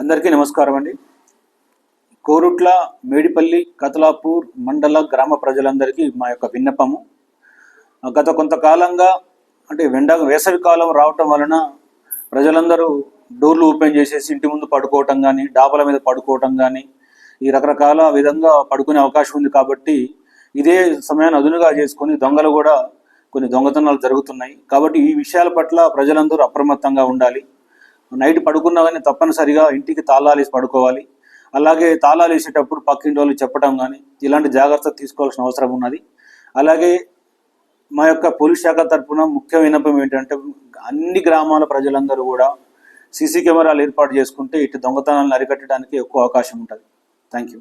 అందరికీ నమస్కారం అండి. కోరుట్ల మేడిపల్లి కతలాపూర్ మండల గ్రామ ప్రజలందరికీ మా యొక్క విన్నపము. గత కొంతకాలంగా అంటే వెండ వేసవి కాలం రావటం వలన ప్రజలందరూ డోర్లు ఓపెన్ చేసేసి ఇంటి ముందు పడుకోవటం కానీ డాబాల మీద పడుకోవటం కానీ ఈ రకరకాల విధంగా పడుకునే అవకాశం ఉంది కాబట్టి ఇదే సమయాన్ని అదునుగా చేసుకొని దొంగలు కూడా కొన్ని దొంగతనాలు జరుగుతున్నాయి. కాబట్టి ఈ విషయాల పట్ల ప్రజలందరూ అప్రమత్తంగా ఉండాలి. నైట్ పడుకున్నా కానీ తప్పనిసరిగా ఇంటికి తాళాలు వేసి పడుకోవాలి. అలాగే తాళాలు వేసేటప్పుడు పక్కింటి వాళ్ళు చెప్పడం కానీ ఇలాంటి జాగ్రత్త తీసుకోవాల్సిన అవసరం ఉన్నది. అలాగే మా యొక్క పోలీస్ శాఖ తరఫున ముఖ్య విన్నపం ఏంటంటే అన్ని గ్రామాల ప్రజలందరూ కూడా సీసీ కెమెరాలు ఏర్పాటు చేసుకుంటే ఇటు దొంగతనాలను అరికట్టడానికి ఎక్కువ అవకాశం ఉంటుంది. Thank you